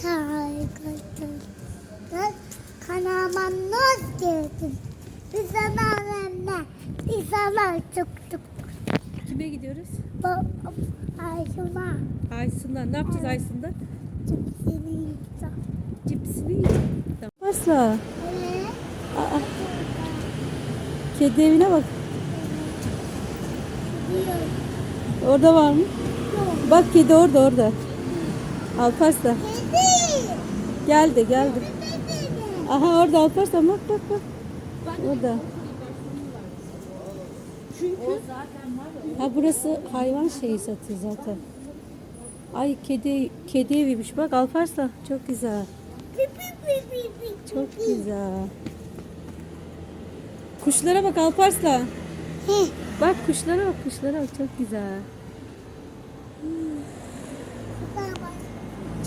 Evet arkadaşlar. Kanalıma hoş geldin. Biz anneannemle. Biz ana çıktık. Kime gidiyoruz? Ayşuma. Aysun'da. Ne yapacağız Aysun'da? Seni yiyeceğim. Cipsini yiyeceğiz. Varsa. Evet. Aa, kedi evine bak. Orada var mı? Yok. Bak kedi orada orada. Alparslan. Geldi geldi. Aha orada Alparslan bak bak bak. Orada. Ha burası hayvan şeyi satıyor zaten. Ay kedi kedi eviymiş bak Alparslan çok güzel. Çok güzel. Kuşlara bak Alparslan. Bak kuşlara bak kuşlara bak çok güzel.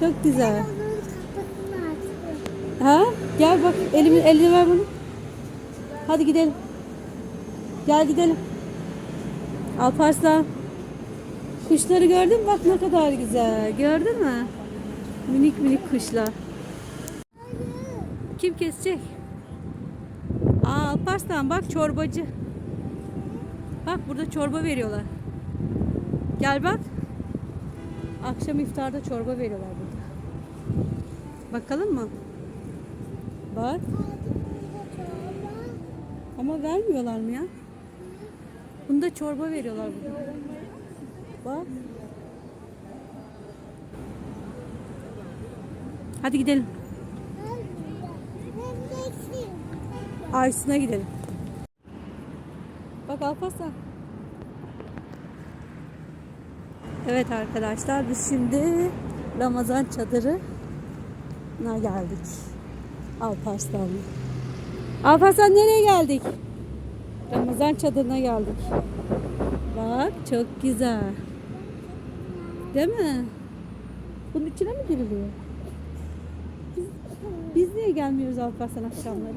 Çok güzel. Ha? Gel bak elimi elini ver bunu. Hadi gidelim. Gel gidelim. Alparslan. Kuşları gördün mü? Bak ne kadar güzel. Gördün mü? Minik minik kuşlar. Kim kesecek? Aa Alparslan bak çorbacı. Bak burada çorba veriyorlar. Gel bak. Akşam iftarda çorba veriyorlar burada. Bakalım mı? Bak. Ama vermiyorlar mı ya? Bunda çorba veriyorlar burada. Bak. Hadi gidelim. Aysun'a gidelim. Bak Alparslan. Evet arkadaşlar biz şimdi Ramazan çadırına geldik. Alparslan'la. Alparslan nereye geldik? Ramazan çadırına geldik. Bak çok güzel. Değil mi? Bunun içine mi giriliyor? Biz, biz niye gelmiyoruz Alparslan akşamları?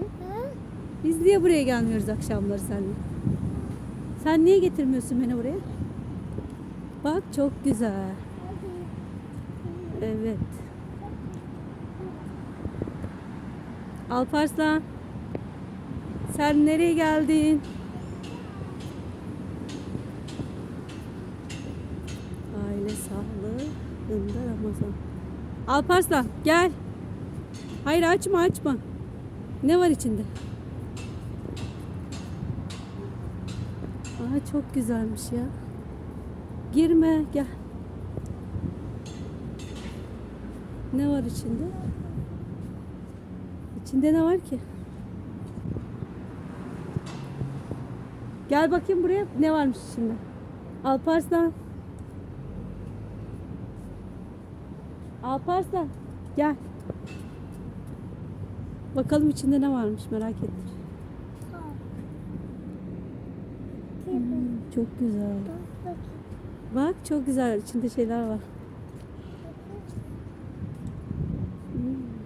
Biz niye buraya gelmiyoruz akşamları seninle? Sen niye getirmiyorsun beni buraya? Bak çok güzel. Evet. Alparslan. Sen nereye geldin? Aile sağlığında Ramazan. Alparslan gel. Hayır açma açma. Ne var içinde? Aa çok güzelmiş ya. Girme gel. Ne var içinde? İçinde ne var ki? Gel bakayım buraya ne varmış içinde. Alparslan. Alparslan gel. Bakalım içinde ne varmış merak ettim. Hmm, çok güzel. Bak çok güzel içinde şeyler var. Hmm.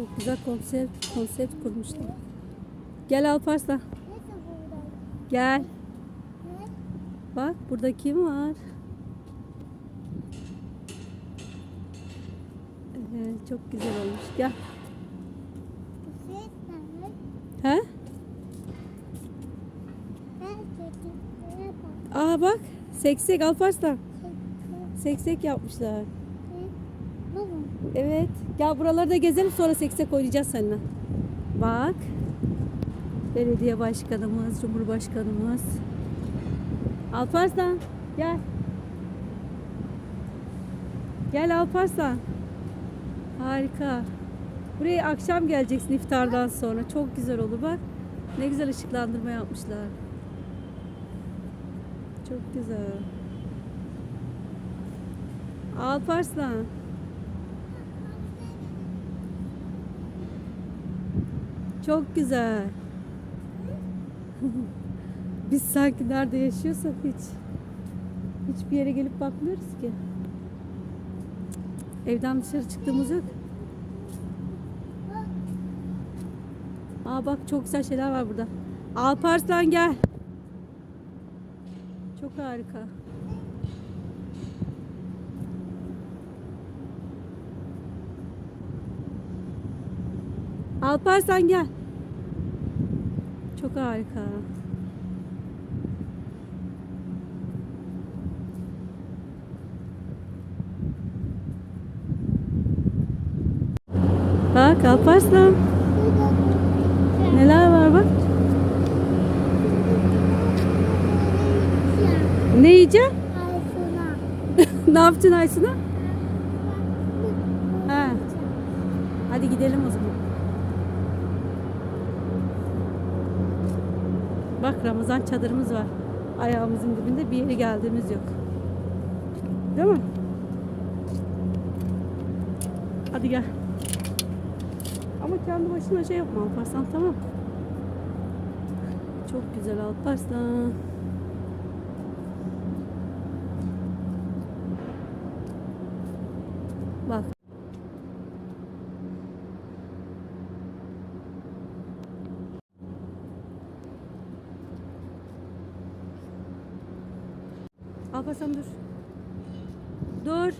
Çok güzel konsept konsept kurmuşlar. Gel Alparslan. Gel. Bak burada kim var? Evet, çok güzel olmuş. Gel. He? Aa bak. Seksek Alparslan. Seksek yapmışlar. Evet. Gel buraları da gezelim sonra seksek oynayacağız seninle. Bak. Belediye başkanımız, cumhurbaşkanımız. Alparslan gel. Gel Alparslan. Harika. Buraya akşam geleceksin iftardan sonra. Çok güzel olur bak. Ne güzel ışıklandırma yapmışlar. Çok güzel. Alparslan. Çok güzel. Biz sanki nerede yaşıyorsak hiç hiçbir yere gelip bakmıyoruz ki. Evden dışarı çıktığımız yok. Aa bak çok güzel şeyler var burada. Alparslan gel. Çok harika. Alparslan gel. Çok harika. Bak Alparslan. Neler var bak. Ne yiyeceksin? ne yapacaksın Aysun'a? Ha. Hadi gidelim o zaman. Bak Ramazan çadırımız var. Ayağımızın dibinde bir yere geldiğimiz yok. Değil mi? Hadi gel. Ama kendi başına şey yapma Alparslan tamam. Çok güzel Alparslan. Bak. Alparslan dur. Dur.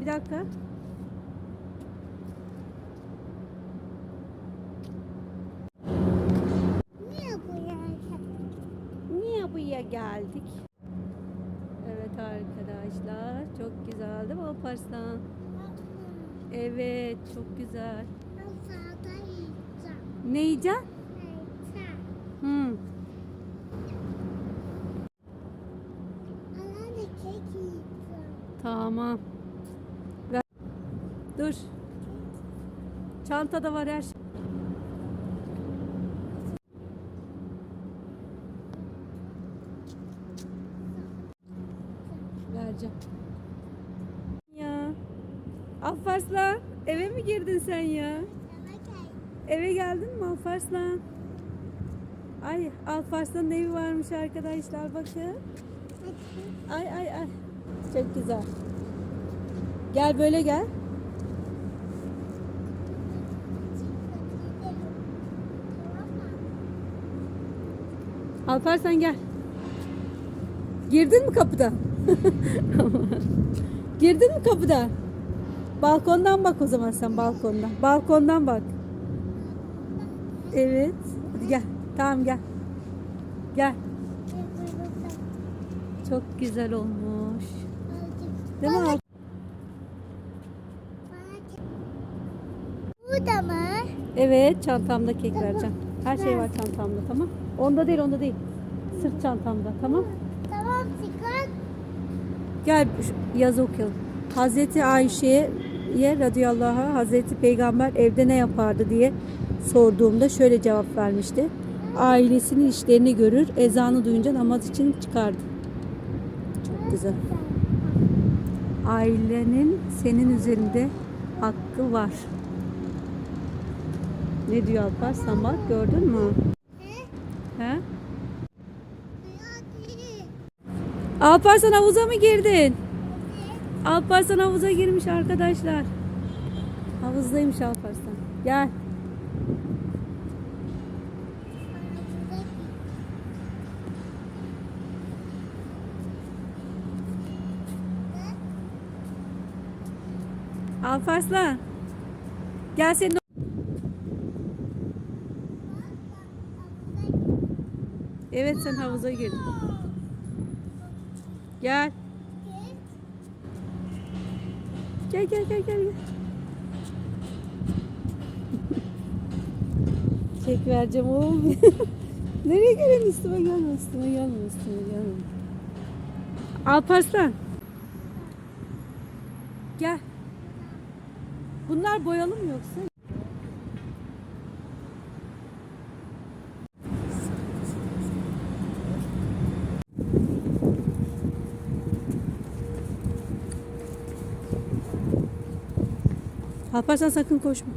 Bir dakika. Niye buraya geldik? Evet arkadaşlar çok güzel değil mi Alparslan? Evet çok güzel. Ne yiyeceksin? Tamam. Ver. Dur. Çantada var her şey. Vereceğim. Ya. Alparslan eve mi girdin sen ya? Eve geldin mi Alparslan? Ay Alparslan'ın evi varmış arkadaşlar bakın. Ay ay ay. Çok güzel. Gel böyle gel. Alparslan gel. Girdin mi kapıdan? Girdin mi kapıdan? Balkondan bak o zaman sen balkondan. Balkondan bak. Evet. Hadi gel. Tamam gel. Gel. Çok güzel olmuş. Değil mi? Alp? Burada mı? Evet çantamda kek vereceğim. Her şey var çantamda tamam. Onda değil onda değil. Sırt çantamda tamam. Tamam çıkar. Gel yazı okuyalım. Hazreti Ayşe'ye radıyallahu anh, Hazreti Peygamber evde ne yapardı diye sorduğumda şöyle cevap vermişti. Ailesinin işlerini görür, ezanı duyunca namaz için çıkardı. Güzel. Ailenin senin üzerinde hakkı var. Ne diyor Alparslan bak gördün mü? He? Alparslan havuza mı girdin? Alparslan havuza girmiş arkadaşlar. Havuzdaymış Alparslan. Gel. Alparslan. Gel senin Evet sen havuza girdin. Gel. Gel gel gel gel. gel. Çek vereceğim oğlum. Nereye gelin üstüme gelme üstüme gelme üstüme gelme. Alparslan. Gel. Bunlar boyalı mı yoksa? Alparslan sakın koşma.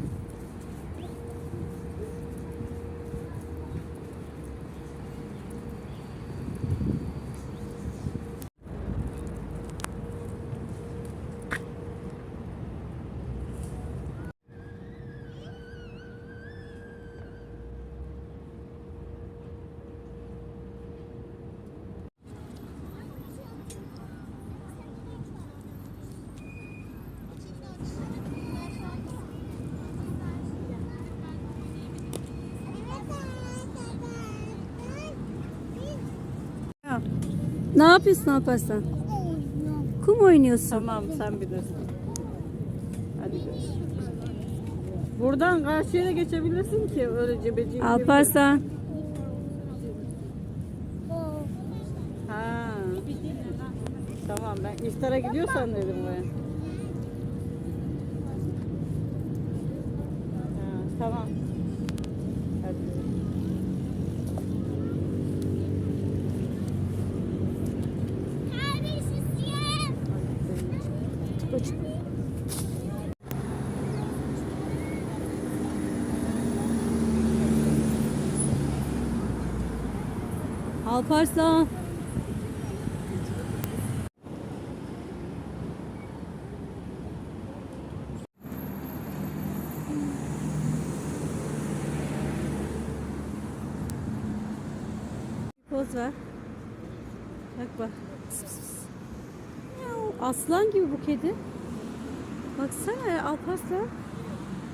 Ne yapıyorsun Alparslan? Kum oynuyorsun. Tamam sen bilirsin. Hadi görüşürüz. Buradan karşıya da geçebilirsin ki öyle cebeci. Alparslan. Ha. Tamam ben iftara gidiyorsan dedim buraya. Ha, tamam. Alparslan. Poz ver. Bak bak. Aslan gibi bu kedi. Baksana Alparslan.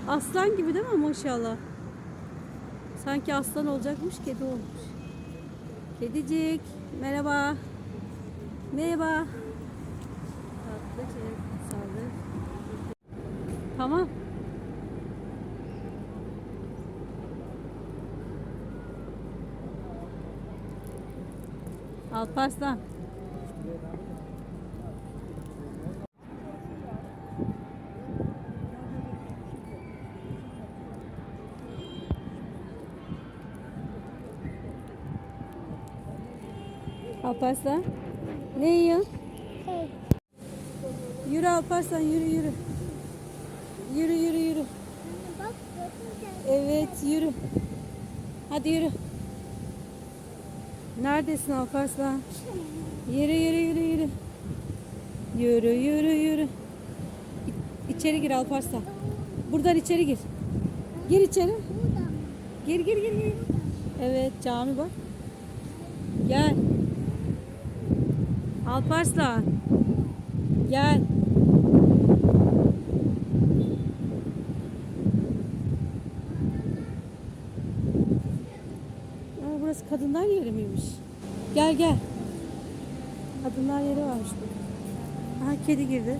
Aslan gibi değil mi maşallah? Sanki aslan olacakmış kedi olmuş. Kedicik merhaba. Merhaba. Tatlıcık saldır. Tamam. Alparslan. Alparslan. Ne yiyorsun? Hey. Yürü Alparslan yürü yürü. Yürü yürü yürü. Evet yürü. Hadi yürü. Neredesin Alparslan? Yürü yürü yürü yürü. Yürü yürü yürü. İçeri gir Alparslan. Buradan içeri gir. Gir içeri. Gir gir gir gir. Evet cami bak. Gel. Alparslan. Gel. Aa, burası kadınlar yeri miymiş? Gel gel. Kadınlar yeri varmış burada. Aha kedi girdi.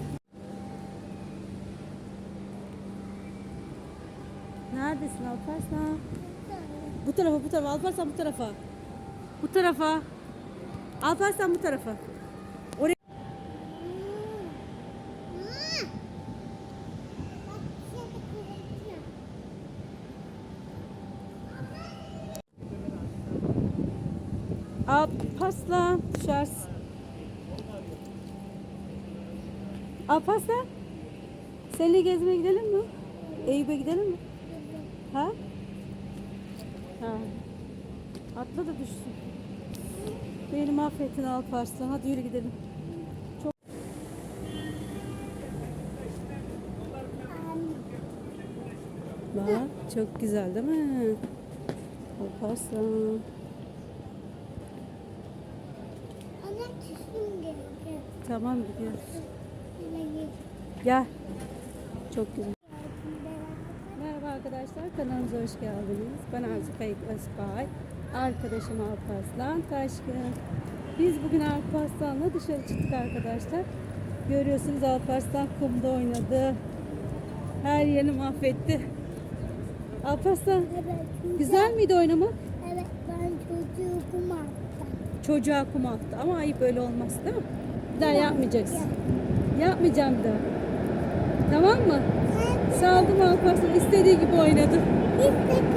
Neredesin Alparslan? Bu tarafa bu tarafa Alparslan bu tarafa. Bu tarafa. Alparslan bu tarafa. Alparslan. Seninle gezmeye gidelim mi? Eyüp'e gidelim mi? Ha? Ha. Atla da düşsün. Beni mahvettin Alparslan. Hadi yürü gidelim. Çok Bak çok güzel değil mi? Alparslan. Tamam gidiyoruz. Gel. Çok güzel. Merhaba arkadaşlar, kanalımıza hoş geldiniz. Ben Arzu Kayık Özbay. Arkadaşım Alparslan Taşkın. Biz bugün Alparslan'la dışarı çıktık arkadaşlar. Görüyorsunuz Alparslan kumda oynadı. Her yerini mahvetti. Alparslan, Evet. güzel miydi oynamak? Evet ben çocuğu kumarttım. Çocuğa kum attı ama ayıp öyle olmaz değil mi? Bir daha yapmayacaksın. Yapmayacağım daha. Tamam mı? Saldım Alparslan istediği gibi oynadı.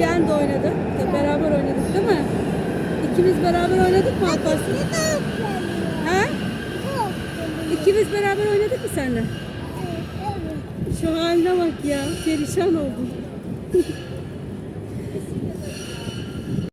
Ben de oynadım. Tabii beraber oynadık değil mi? İkimiz beraber oynadık mı Alparslan? Ha? İkimiz beraber oynadık mı seninle? Şu haline bak ya. Perişan oldum.